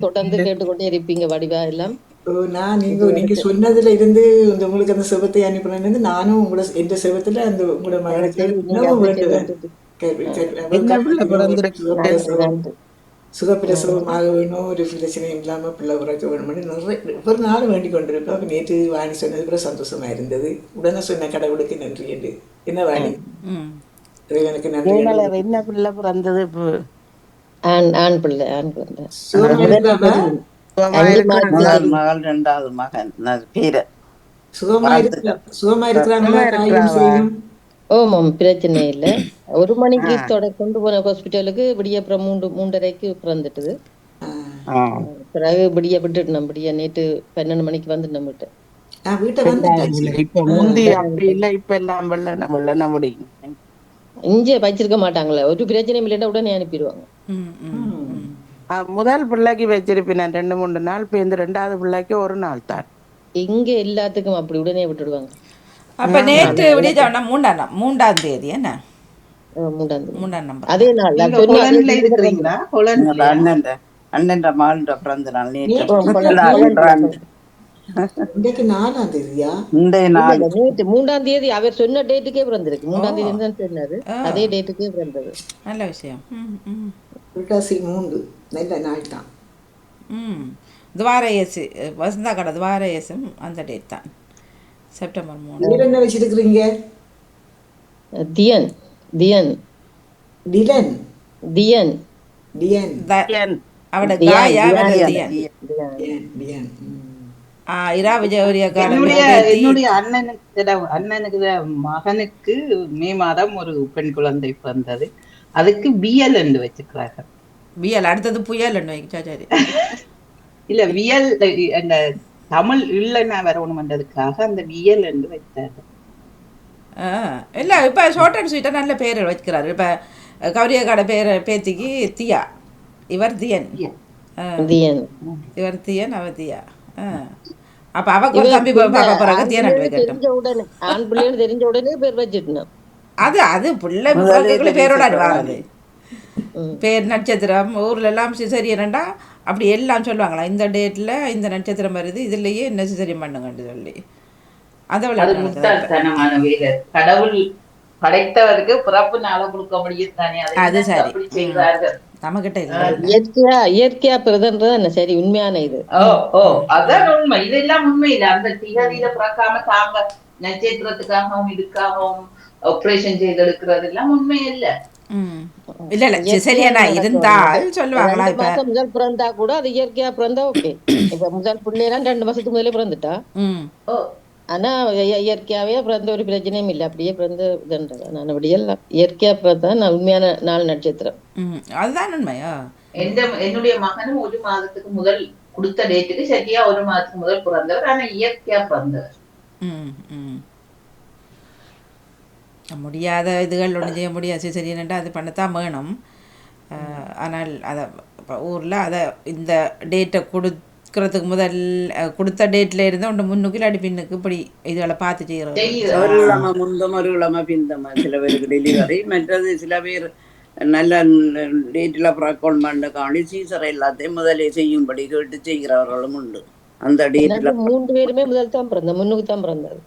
தொடர்ந்து கேட்டுக்கொண்டே இருப்பீங்க வடிவா எல்லாம். ஓ, நான் நீங்க நீங்க சொன்னதுல இருந்து இந்த உங்களுக்கு அந்த செபத்தை அனுப்பினது நானும் உங்களோட எந்த செபத்துல அந்த உங்களோட மகளுக்கு சுகப்பிரசவமாக வேணும் ஒரு பிரச்சனையும் இல்லாம பிள்ளை பிறக்க வேணும்னு நிறைய ஒரு நாள் வேண்டிக் கொண்டிருப்போம் அப்ப நேற்று வாணி சொன்னது கூட சந்தோஷமா இருந்தது. உடனே சொன்ன கடவுளுக்கு நன்றி என்று. என்ன வாணி? என்ன பிள்ளை பிறந்தது ஆண் ஆண் பிள்ளை ஆண் பிள்ளை முதல் மகள்? இரண்டாவது மகன். ஓமாம் பிரச்சனை இல்லை. ஒரு மணிக்கு தொட கொண்டு போன ஹாஸ்பிட்டலுக்கு விடிய அப்புறம் மூன்று மூன்றரைக்கு பிறந்துட்டுது. பிறகு விடிய விட்டுட்டு நம்ம விடிய நேற்று பன்னெண்டு மணிக்கு வந்து நம்மகிட்ட இப்ப முந்தி அப்படி இல்லை இப்ப எல்லாம் வெள்ளன வெள்ளன முடியும். இங்கே வச்சிருக்க மாட்டாங்களே. ஒரு பிரச்சனையும் இல்லைன்னா உடனே அனுப்பிடுவாங்க. முதல் பிள்ளைக்கு வச்சிருப்பினேன் ரெண்டு மூணு நாள் இப்ப இந்த ரெண்டாவது பிள்ளைக்கு ஒரு நாள் தான். இங்க எல்லாத்துக்கும் அப்படி உடனே விட்டுடுவாங்க. அப்போ நேற்று விடியஜானா மூன்றாம் நம்- மூன்றாம் தேதி என்ன? மூன்றாம் தேதி. மூன்றாம் நம்பர். அதே நாள் அண்ணன் அண்ணன் பிறந்த நாள் நேற்று. இன்றைக்கு நாலாம் தேதியா? இன்றைய இல்ல நாள் மூன்றாம் தேதி அவர் சொன்ன டேட்டுக்கே பிறந்திருக்கு. மூன்றாம் தேதி தான் சொன்னாரு. அதே டேட்டுக்கே பிறந்தது. நல்ல விஷயம். புரட்டாசி மூன்று நல்ல நாள் தான். ம். துவாரயசு வசந்தா கடை துவாரயசும் அந்த டேட் தான். செப்டம்பர் மூணு. என்ன வச்சிருக்கிறீங்க? தியன் தியன். டிலன் தியன். டியன் அவட காயா தியான் அவட டியன் தியன். டியன் இரா விஜயவரி என்னுடைய அண்ணனுக்கு அண்ணனுக்கு மகனுக்கு மே மாதம் ஒரு பெண் குழந்தை பிறந்தது. அதுக்கு பிஎல் என்று வச்சுக்கிறார்கள். பிஎல் அடுத்தது புயல் வைச்சாச்சாரி இல்ல வியல் அந்த தமிழ் இல்லைன்னா வரணும்ன்றதுக்காக அந்த வியல் என்று வைத்தார்கள். ஆ இல்லை இப்போ ஷார்ட் அண்ட் ஸ்வீட்டாக நல்ல பேர் வைக்கிறாரு. இப்போ கௌரியக்காட பேர் பேத்திக்கு தியா. இவர் தியன். வியல். ஆ. தியன். இவர் தியன் அவ தியா. ஆ. அப்போ அவக்கு ஒரு தம்பி ஆண் தியன் பிள்ளைன்னு வைக்கட்டும். ஆண் பிள்ளைன்னு தெரிஞ்ச உடனே பேர் வச்சிட்டோம் அது அது பிள்ளை பேரோட ம். பேர் நட்சத்திரம் ஊர்ல எல்லாம் சிசரியனண்டா அப்படி எல்லாம் சொல்லுவாங்களா. இந்த டேட்டில் இந்த நட்சத்திரம் வருது இதுலயே என்ன சிசரியம் பண்ணுங்கன்னு சொல்லி. அதை கடவுள் படைத்தவருக்கு பிறப்பு நாள கொடுக்க முடியும் தானே? அதை சரி. இல்லை இயற்கையா இயற்கையா பிறந்தன்றது என்ன? சரி உண்மையான இது. ஓ ஓ அதான் உண்மை. இதெல்லாம் உண்மை இல்ல. அந்த திகதியில பிறக்காம தாங்க நட்சத்திரத்துக்காகவும் இதுக்காகவும் ஆபரேஷன் செய்து எடுக்கிறது எல்லாம் உண்மை இல்ல. இல்லை இல்லை நடக்கும். இருந்தால் சொல்லுவாங்களா இப்போ? முதல் பிறந்தா கூட அது இயற்கையா பிறந்தா ஓகே இப்ப முதல் பிள்ளைலாம் ரெண்டு மாசத்துக்கு முதலே பிறந்துட்டா. ம் ஓ ஆனா இய- இயற்கையாவே பிறந்த ஒரு பிரச்சனையும் இல்லை. அப்படியே பிறந்து இதுன்றது. நான் அப்படி எல்லாம் இயற்கையா பிறந்தா நான் உண்மையான நாள் நட்சத்திரம். அதுதான் உண்மையா எந்த என்னுடைய மகனும் ஒரு மாதத்துக்கு முதல் கொடுத்த டேட்டுக்கு சரியா ஒரு மாதத்துக்கு முதல் பிறந்தவர். ஆனா இயற்கையா பிறந்தவர். முடியாத இதுகள் ஒன்றும் செய்ய முடியாது. சிசரியன்ட்டு அது பண்ணத்தான் வேணும். ஆனால் அதை ஊரில் அதை இந்த டேட்டை கொடுக்கறதுக்கு முதல் கொடுத்த டேட்டில் இருந்து ஒன்று முன்னுக்கு இல்லாட்டி பின்னுக்கு இப்படி இதுகளை பார்த்து செய்யுது ஒரு கிழமை முந்தம் ஒரு கிழமை பிந்தம்? சில பேருக்கு டெலிவரி மற்றது சில பேர் நல்ல டேட்டில் ப்ராக்கோன்மெண்ட் காணி சீசர் எல்லாத்தையும் முதலே செய்யும்படி கேட்டு செய்கிறவர்களும் உண்டு. அந்த டேட்டில் மூன்று பேருமே முதல் தான் பிறந்த முன்னுக்கு தான் பிறந்தது.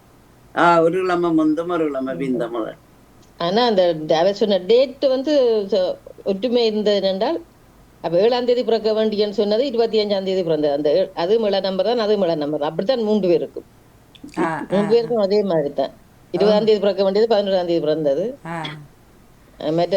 ஆ ஒரு கிழமை முந்தம் ஒரு கிழமை பிந்தம்? முதல் ஆனா அந்த அவர் சொன்ன டேட் வந்து ஒற்றுமை இருந்தது என்றால் அப்ப ஏழாம் தேதி பிறக்க வேண்டியன்னு சொன்னது இருபத்தி அஞ்சாம் தேதி பிறந்தது. அந்த அதுவும் இள நம்பர் தான் அதுவும் இள நம்பர் அப்படித்தான் மூன்று பேருக்கும். மூன்று பேருக்கும் அதே மாதிரி தான் இருபதாம் தேதி பிறக்க வேண்டியது பதினோராம் தேதி பிறந்தது. மற்ற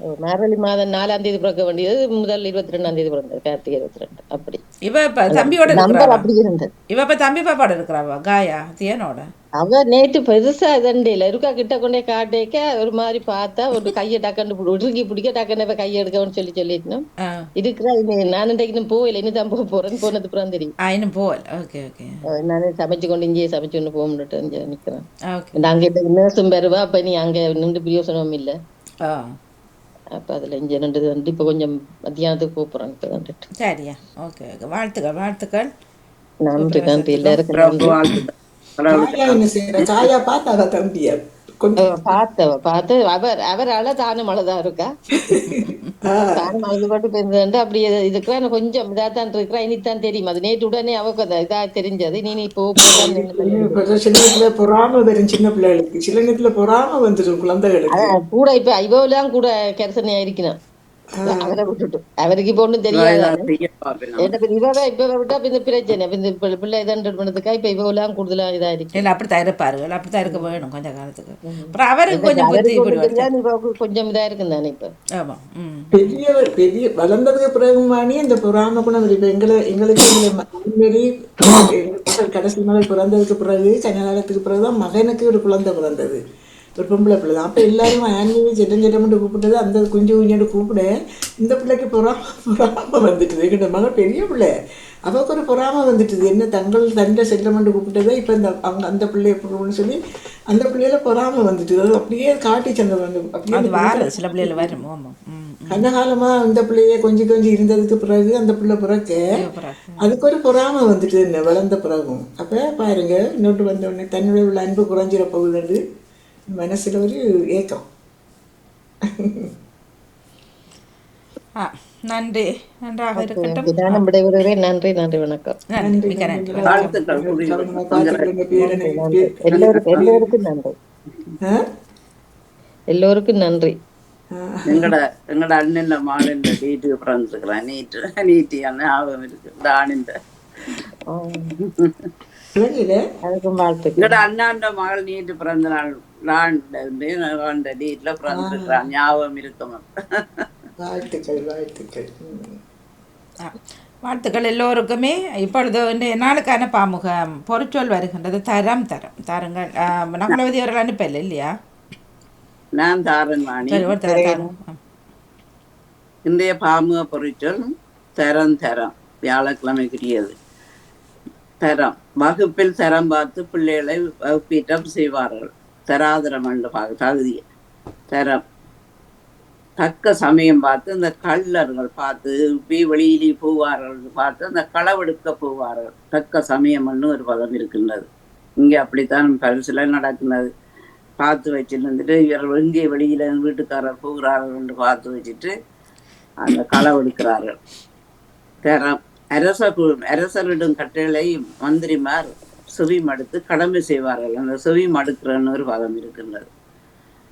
ஓ, மார்கழி மாதம் நாலாம் தேதி பிறக்க வேண்டியது முதல் இருபத்தி ரெண்டாம் தேதி பிறந்தது கார்த்திகை இருபத்தி ரெண்டு அப்படி. இவ இப்போ தம்பியோட நம்பர் அப்படி இருந்தது. இவ இப்போ தம்பி பாப்பாட இருக்கிறாவா? காயா தியனோட? அவ நேற்று பெருசா இதண்டையில இருக்கா கிட்ட கொண்டே காட்டேக்க ஒரு மாதிரி பார்த்தா ஒரு கையை டக்குன்னு பிடி- இறுக்கி பிடிக்க டக்குன்னு இப்ப கையை எடுக்கணும்னு சொல்லி சொல்லிட்டோம் இருக்கிறா இன்னும் நான் இன்றைக்கு இன்னும் போகல இன்னும் தான் போக போறேன்னு போனது அப்புறம் தெரியும். இன்னும் போகல. Okay okay. நான் சமைச்சு கொண்டு இங்கேயே சமைச்சு கொண்டு போக முடியும் இங்கே நிக்கிறேன். ஓகே. நாங்க நர்ஸும் பெறுவா அப்ப நீ அங்க நின்று பிரியோசனமும் இல்ல. அப்ப அதுல இங்க நின்று வந்து இப்ப கொஞ்சம் மத்தியானத்துக்கு போக போறேன் இப்ப வந்துட்டு. சரியா. Okay okay. வாழ்த்துக்கள் வாழ்த்துக்கள். நன்றி நன்றி. எல்லாருக்கும் வாழ்த்துக்கள். பார்த்தவ பார்த்து அவர் அவரால தானும் அழுதா இருக்கா? தானும் அழுது போட்டு போயிருந்தா அப்படியே இதுக்கு நான் கொஞ்சம் இதா தான் இருக்கிறா இனித்தான் தெரியும். அது நேற்று உடனே அவக்கு இதா தெரிஞ்சது. நீ இப்ப சில நேரத்துல பொறாம வரும் சின்ன பிள்ளைகளுக்கு. சில நேரத்துல பொறாம வந்துடும் குழந்தைகளுக்கு. கூட இப்ப இவெல்லாம் கூட கரிசனையா இருக்கணும். அவரை விட்டுட்டு அவருக்கு இப்ப ஒண்ணும் தெரியாது என்ன இப்ப விட்டா இந்த பிரச்சனை இந்த பிள்ளை- பிள்ளை இதான் பண்ணதுக்கா இப்ப இவெல்லாம் கூடுதலா இதா இருக்கு இல்லை அப்படித்தான் இருப்பார்கள் அப்படித்தான் இருக்க வேணும் கொஞ்ச காலத்துக்கு அப்புறம் அவருக்கு கொஞ்சம் புத்தி கொஞ்சம் இதா இருக்கும் தானே இப்ப ஆமாம் ம் பெரியவர் பெரிய வளர்ந்ததுக்கு பிறகுமானி இந்த பொறாம குணம் இருக்கு இப்ப எங்களை எங்களுக்கு எங்களை முன்னாடி கடைசி நாள் பிறந்ததுக்கு பிறகு கொஞ்ச பிறகுதான் மகனுக்கு ஒரு குழந்தை பிறந்தது ஒரு பொம்பளை பிள்ளை தான் அப்போ எல்லாரும் ஆன்மீக செட்டம் செட்டம்ட்டு கூப்பிட்டது அந்த குஞ்சு குஞ்சோடு கூப்பிட இந்த பிள்ளைக்கு பொறாம பொறாம வந்துட்டுது எங்கிட்ட மகன் பெரிய பிள்ளை அவருக்கு ஒரு பொறாம வந்துட்டுது என்ன தங்கள் தண்டை செட்டமெண்ட் கூப்பிட்டதே இப்போ இந்த அவங்க அந்த பிள்ளைய போகணும்னு சொல்லி அந்த பிள்ளையில பொறாம வந்துட்டு அது அப்படியே காட்டி சந்தை வந்து அப்படியே சில பிள்ளைகள் வரும் அந்த காலமா இந்த பிள்ளைய கொஞ்சம் கொஞ்சம் இருந்ததுக்கு பிறகு அந்த பிள்ளை பிறக்க அதுக்கு ஒரு பொறாம வந்துட்டு என்ன வளர்ந்த பிறகும் அப்ப பாருங்க இன்னொட்டு வந்த உடனே தன்னுடைய உள்ள அன்பு குறைஞ்சிட போகுதுன்னு மனசுல ஒரு ஏக்கம். ஆ நன்றி. நன்றாக இருக்கட்டும். நானும் விடைபெறுகிறேன். நன்றி நன்றி வணக்கம். மிக்க நன்றி. எல்லோருக்கும் எல்லோருக்கும் நன்றி? எல்லோருக்கும் நன்றி. எங்கட எங்கட அண்ணன் மாடல் டேட்டு பிறந்திருக்கிறான் நீட்டு நீட்டியான ஞாபகம் இருக்கு. விளங்கல? அண்ணாண்ட மகள் நீட்டு பிறந்த நாள். டேட்ல பிறந்திருக்கிறான் ஞாபகம் இருக்கும்? வாழ்த்துக்கள் வாழ்த்துக்கள். எல்லோருக்குமே. இப்பொழுது இன்றைய நாளுக்கான பாமுகம் பொருட்சொல் வருகின்றது. தரம் தரம். தாருங்கள். நகுலவதி அவர்கள் அனுப்பல இல்லையா? நான் தாரன். இன்றைய பாமுக பொறிச்சொல் தரம் தரம். வியாழக்கிழமைக்குரியது. தரம். வகுப்பில் தரம் பார்த்து பிள்ளைகளை வகுப்பீட்டம் செய்வார்கள். தராதரம் என்று பார்க்க தகுதி தரம். தக்க சமயம் பார்த்து இந்த கள்ளர்கள் பார்த்து இப்படி வெளியிலே போவார்கள் பார்த்து அந்த களவெடுக்க போவார்கள். தக்க சமயம்னு ஒரு பதம் இருக்கின்றது. இங்கே அப்படித்தான் பரிசுல நடக்கின்றது. பார்த்து வச்சுருந்துட்டு இவர்கள் எங்கே வெளியில வீட்டுக்காரர் போகிறார்கள் என்று பார்த்து வச்சுட்டு அந்த களவெடுக்கிறார்கள். தரம். அரச கு- அரசரிடம் கட்டளை மந்திரிமார் செவி மடுத்து கடமை செய்வார்கள். அந்த செவி மடுக்கிறன்னு ஒரு பதம் இருக்கின்றது.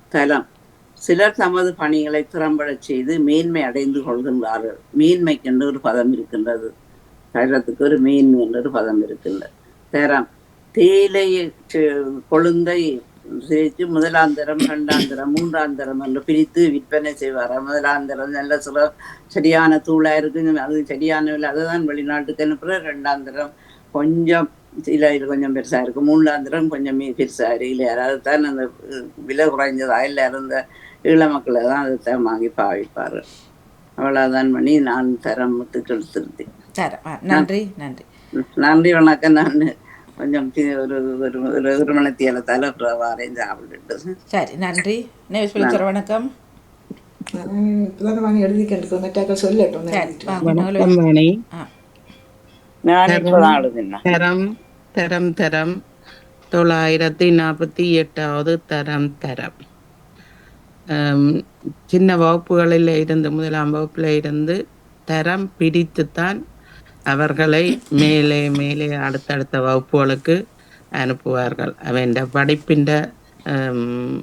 தலம். சிலர் தமது பணிகளை திறம்பட செய்து மேன்மை அடைந்து கொள்கின்றார்கள். மேன்மைக்கென்று ஒரு பதம் இருக்கின்றது. தரத்துக்கு ஒரு மேன்மை என்று ஒரு பதம் இருக்கின்றது. தரம். தேயிலை செ- கொழுந்தை சேர்த்து முதலாந்தரம் இரண்டாந்தரம் மூன்றாந்தரம் என்று பிரித்து விற்பனை செய்வார் முதலாந்தரம் நல்ல சில சரியான தூளா இருக்கு அது சரியான விலை அதுதான் வெளிநாட்டுக்கு அனுப்புற ரெண்டாந்தரம் கொஞ்சம் சில இது கொஞ்சம் பெருசா இருக்கு மூன்றாந்தரம் கொஞ்சம் மீ- பெருசா இருக்கு அதாவது தான் அந்த விலை குறைஞ்சதா? இல்லை இருந்த ஈழ மக்களை தான் அதை தான் வாங்கி பாவிப்பார். அவ்வளவுதான் பண்ணி நான் தரம் முத்துக்கள் திருத்தி நன்றி நன்றி. நன்றி வணக்கம். நான் கொஞ்சம் ஒரு ஒரு மணித்தியாலத்தால அப்புறம் வாரையும் சாப்பிட்டுட்டு. சரி நன்றி. வணக்கம். வாங்கி எழுதிக்கிட்டு மெட்டாக்கள் சொல்லட்டும் அழுதுனேன் தரம் தரம் தரம் தொள்ளாயிரத்தி நாற்பத்தி எட்டாவது தரம் தரம். சின்ன வகுப்புகளில் இருந்து முதலாம் வகுப்பில் இருந்து தரம் பிடித்துத்தான் அவர்களை மேலே மேலே அடுத்தடுத்த வகுப்புகளுக்கு அனுப்புவார்கள். அவன் படிப்பின்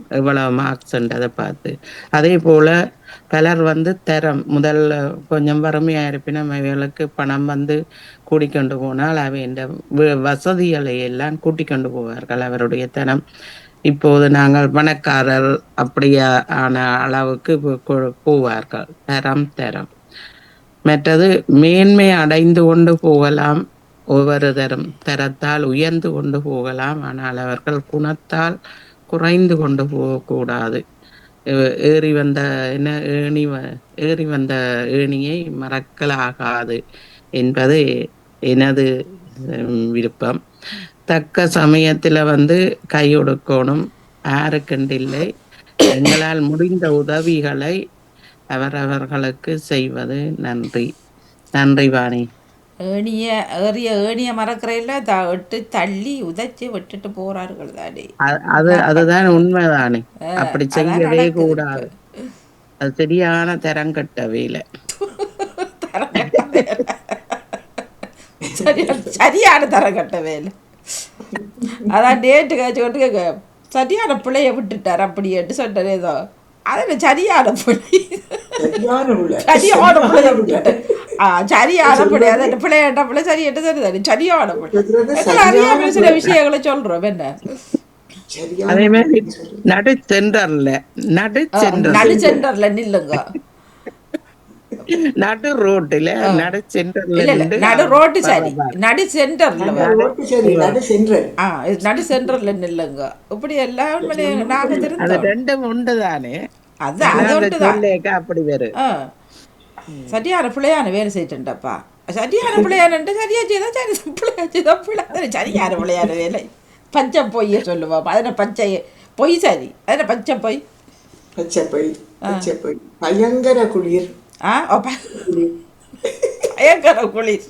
எவ்வளவு மார்க்ஸ் அதை பார்த்து. அதே போல பலர் வந்து தரம் முதல்ல கொஞ்சம் வறுமையாக இருப்பினும் அவைகளுக்கு பணம் வந்து கூட்டிக்கொண்டு போனால் அவை வ- வசதிகளை எல்லாம் கூட்டிக்கொண்டு போவார்கள். அவருடைய தரம் இப்போது நாங்கள் பணக்காரர் அப்படியா ஆன அளவுக்கு கொ- போவார்கள். தரம் தரம். மற்றது மேன்மை அடைந்து கொண்டு போகலாம். ஒவ்வொரு தரம் தரத்தால் உயர்ந்து கொண்டு போகலாம். ஆனால் அவர்கள் குணத்தால் குறைந்து கொண்டு போகக்கூடாது. ஏறி வந்த என்ன ஏணி வ- ஏறி வந்த ஏணியை மறக்கலாகாது என்பது எனது விருப்பம். தக்க சமயத்தில் வந்து கை கொடுக்கணும் யாருக்கென்றில்லை எங்களால் முடிந்த உதவிகளை அவரவர்களுக்கு செய்வது நன்றி. நன்றி வாணி. ஏணிய ஏறிய ஏணிய மறக்கறையில் த விட்டு தள்ளி உதைச்சி விட்டுட்டு போறார்கள் தானே. அது அதுதான் உண்மைதானே அப்படி செய்யவே கூடாது. அது சரியான தரங்கட்ட வேலை. சரியான சரியான தரங்கட்ட வேலை. அதான் டேட்டு காய்ச்சி கொண்டு சரியான பிள்ளைய விட்டுட்டார் அப்படின்ட்டு சொன்னார் ஏதோ அதில் சரியான பிள்ளை? சரியான உள்ள சரியான பிள்ளை அது பிள்ளையாட்ட பிள்ளை சரியாட்ட சரி தானே சரியான பிள்ளை அறியாமல் சில விஷயங்களை சொல்றோம் என்ன அதே மாதிரி நடு சென்டர்ல நடு சென்டர் நடு சென்டர்ல நில்லுங்க நடு ரோட்டுல நடு சென்டர்ல நடு ரோட்டு சரி நடு சென்டர்ல ரோட்டு சரி நடு சென்று ஆ இது நடு சென்டர்ல நில்லுங்க இப்படி எல்லாம் நாங்க ரெண்டும் உண்டு தானே அது அப்படி ஆ. சரியான பிள்ளையான வேலை செய்யிட்டுண்டப்பா சரியான பிள்ளையானு சரியா செய்தா சரி பிள்ளையா செய்தா பிள்ளை. சரியான பிள்ளையான வேலை. பச்சை பொய்ய சொல்லுவோம். அதில் பச்சை பொய் சரி. அதில் பச்சை பொய்? பச்சை போய் பச்சை போய். பயங்கர குளிர். ஆ பயங்கர குளிர்.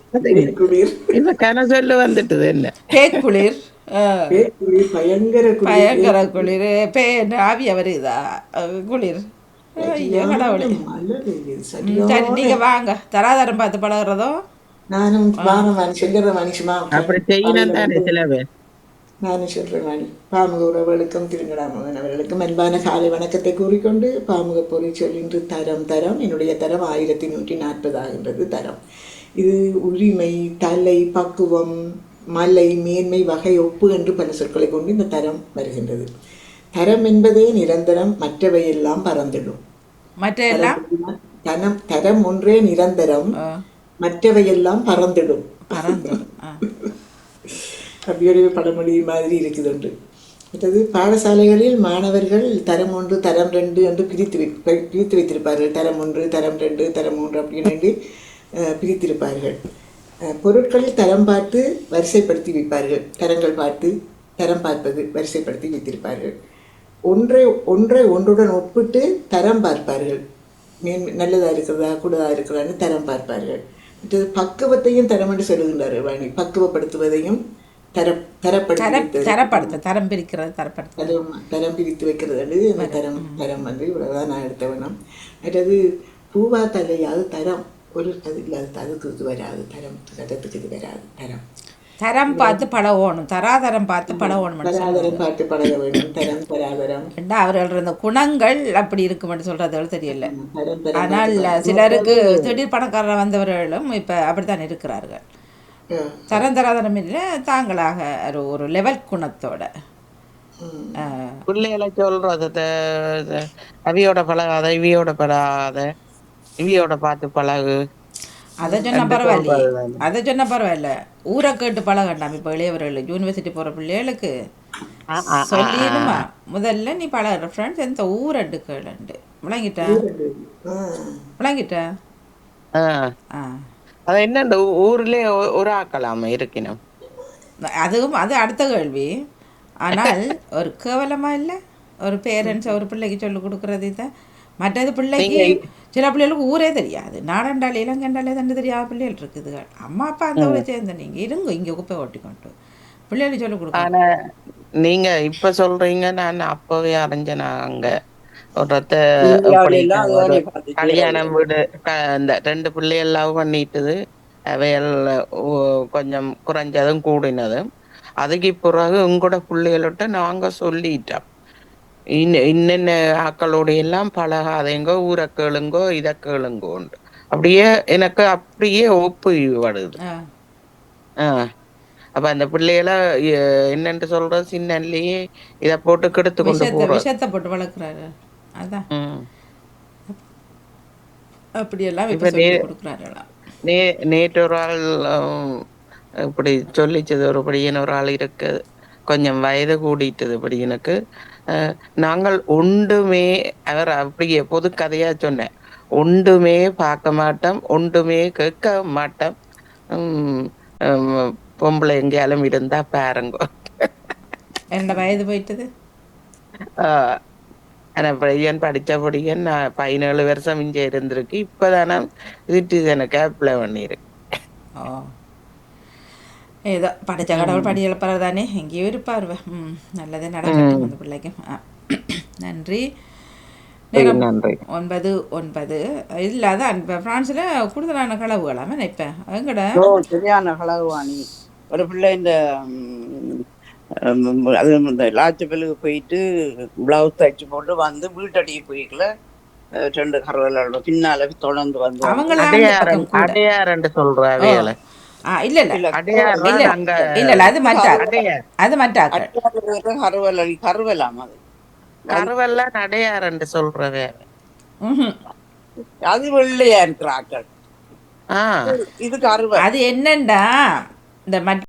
குளிர் இப்ப கன சொல்லு வந்துட்டுது என்ன? ஏ, குளிர் பயங்கர குளிர் பயங்கர குளிர். பே ஆவிய வருதா அஹ், குளிர். ஐயோ கடவுளே. சரி நீங்க வாங்க. தராதரம் பார்த்து பழகுறதோ? நானும் வாரவாணி சொல்லுற மனுஷமா நானும் சொல்றேன் வாணி பாமுக உறவுகளுக்கும் திருங்கடாமகன் அவர்களுக்கும் அன்பான காலை வணக்கத்தை கூறிக்கொண்டு பாமுக பொறி சொல்லின்று தரம் தரம். என்னுடைய தரம் ஆயிரத்தி நூற்றி நாற்பது ஆகின்றது தரம். இது உரிமை தலை பக்குவம் மலை மேன்மை வகை ஒப்பு என்று பல சொற்களை கொண்டு இந்த தரம் வருகின்றது. தரம் என்பதே நிரந்தரம் மற்றவையெல்லாம் பறந்திடும் மற்ற எல்லாம் தனம் தரம் ஒன்றே நிரந்தரம் மற்றவையெல்லாம் பறந்திடும் பறந்து ஆ. அப்படி ஒரு பழமொழி மாதிரி இருக்குது ஒன்று மற்றது பாடசாலைகளில் மாணவர்கள் தரம் ஒன்று தரம் ரெண்டு என்று பிரித்து வை- பிரித்து வைத்திருப்பார்கள். தரம் ஒன்று தரம் ரெண்டு தரம் மூன்று அப்படின்னு பிரித்திருப்பார்கள். அஹ், பொருட்களில் தரம் பார்த்து வரிசைப்படுத்தி வைப்பார்கள். தரங்கள் பார்த்து தரம் பார்ப்பது வரிசைப்படுத்தி வைத்திருப்பார்கள். ஒன்றை ஒன்றை ஒன்றுடன் ஒப்பிட்டு தரம் பார்ப்பார்கள். மேன் நல்லதா இருக்கிறதா கூடதா இருக்கிறதான்னு தரம் பார்ப்பார்கள். மற்றது பக்குவத்தையும் தரம் என்று சொல்லுகின்றார்கள் வாணி. பக்குவப்படுத்துவதையும் தர தர தரப்படுத்தி தரப்படுத்த தரம் பிரிக்கிறது தரப்படுத்த. தரம் தரம் பிரித்து வைக்கிறது வந்து தரம் தரம் வந்து இவ்வளவுதான் நான் எடுத்த வேணும் மற்றது பூவா தலையாவது தரம். ஒரு அது இல்லாத அதுக்கு இது வராது தரம் தரத்துக்கு இது வராது தரம் தரம் பார்த்து பழகணும் தராதரம் பார்த்து பழகணும் தராதரம் பார்த்து பழக வேண்டும் தரம் தராதரம் ரெண்டா அவர்கள் இருந்த குணங்கள் அப்படி இருக்குமென்னு சொல்றது தெரியல ஆனால் சிலருக்கு திடீர் பணக்காரர் வந்தவர்களும் இப்ப அப்படித்தான் இருக்கிறார்கள் தரம் தராதரம் இல்லை தாங்களாக ஒரு ஒரு லெவல் குணத்தோட பிள்ளைகளை சொல்றது அவியோட பழகாத இவியோட பழகாத இவியோட பார்த்து பழகு. அதை சொன்னா பரவாயில்லையே. அதை சொன்னா பரவாயில்ல. ஊரை கேட்டு பழகண்டாம். இப்போ இளையவர்கள் யூனிவர்சிட்டி போற பிள்ளைகளுக்கு. சொல்லிடுமா? முதல்ல நீ பழகுற ஃப்ரெண்ட்ஸ் எந்த ஊரண்டு கேளுண்டு விளங்கிட்டா? ஆஹ். விளங்கிட்டா? அது என்ன இந்த ஊர்லயே ஒரு ஆக்கலாம இருக்கணும் அதுவும் அது அடுத்த கேள்வி. ஆனால் ஒரு கேவலமா இல்லை? ஒரு பேரண்ட்ஸ் ஒரு பிள்ளைக்கு சொல்லி கொடுக்கறது இதை? மற்றது பிள்ளைக்கு சில பிள்ளைகளுக்கு ஊரே தெரியாது. நாடண்டாலே இளங்கண்டாலே தண்டு தெரியாத பிள்ளைகள் இருக்குது. அம்மா அப்பா அந்த ஊரை சேர்ந்த நீங்க இருங்க இங்க குப்பை ஓட்டி கொண்டு பிள்ளைகளுக்கு சொல்லி கொடுக்க ஆனா நீங்க இப்ப சொல்றீங்க நான் அப்பவே அறிஞ்சேன் நான் அங்க பார்த்து கல்யாணம் வீடு இந்த ரெண்டு பிள்ளைகள் லவ் பண்ணிட்டுது ஓ- கொஞ்சம் குறைஞ்சதும் கூடினதும். அதுக்கு பிறகு உங்களோட பிள்ளைகளோட நாங்க சொல்லிட்டோம். இன்ன இன்னென்ன ஆக்களோட எல்லாம் பழகாதேங்கோ ஊரை கேளுங்கோ இதை கேளுங்கோண்டு அப்படியே எனக்கு அப்படியே ஒப்பு வருது ஆ. அப்ப அந்த பிள்ளைகளை என்னன்னு சொல்றது? சின்னன்லயே இத போட்டு கெடுத்து கொண்டு போறது விஷத்தை போட்டு வளர்க்குறாரு அதான். அப்படியெல்லாம் நேற்று ஒரு ஆள் இப்படி சொல்லிச்சது. ஒரு பையன் ஒரு ஆள் இருக்கு கொஞ்சம் வயது கூடிட்டது இப்படி எனக்கு. நாங்கள் ஒன்றுமே அவர் அப்படியே பொது கதையா சொன்னேன். ஒன்றுமே பார்க்க மாட்டோம் ஒன்றுமே கேட்க மாட்டோம். பொம்பளை எங்கேயாலும் இருந்தா பாருங்க. என்னோட வயது போயிட்டது? ஆஹ் ஆனா பையன் படிச்சபடியன் நான் பதினேழு வருஷம் இங்க இருந்திருக்கு. இப்பதானே சிட்டிசனுக்கு அப்ளை பண்ணியிருக்கு ஓ. ஏதோ படித்த கடவுள் படி எழுப்புறது தானே எங்கேயோ இருப்பார். ம் நல்லதே நடக்கட்டும் அந்த பிள்ளைக்கும். நன்றி ஒன்பது ஒன்பது இல்லாத இப்போ ஃப்ரான்ஸில் கூடுதலான களவுகளாமே இப்போ எங்கட ஓ சரியான கலகுவாணி ஒரு பிள்ளை இந்த அது இந்த லாச்சப்பலுக்கு போயிட்டு பிளவுஸ் தைச்சு போட்டு வந்து வீட்டடிக்கு போய்க்கல ரெண்டு கருவலோட பின்னால தொடர்ந்து வந்து அவங்கள அந்த அடையார் பக்கம் கூட அடையார் சொல்ற வேலை இல்ல இல்ல இல்ல இல்ல இல்ல அது மற்ற அது மற்றாக்கள் கருவல் கருவலாம் அது கருவெல்லாம் அடையார் சொல்ற வேலை ம்ஹும். அது வெள்ளையா இருக்கிற ஆக்கள் ஆ இது கருவல் அது என்னண்டா இந்த மற்ற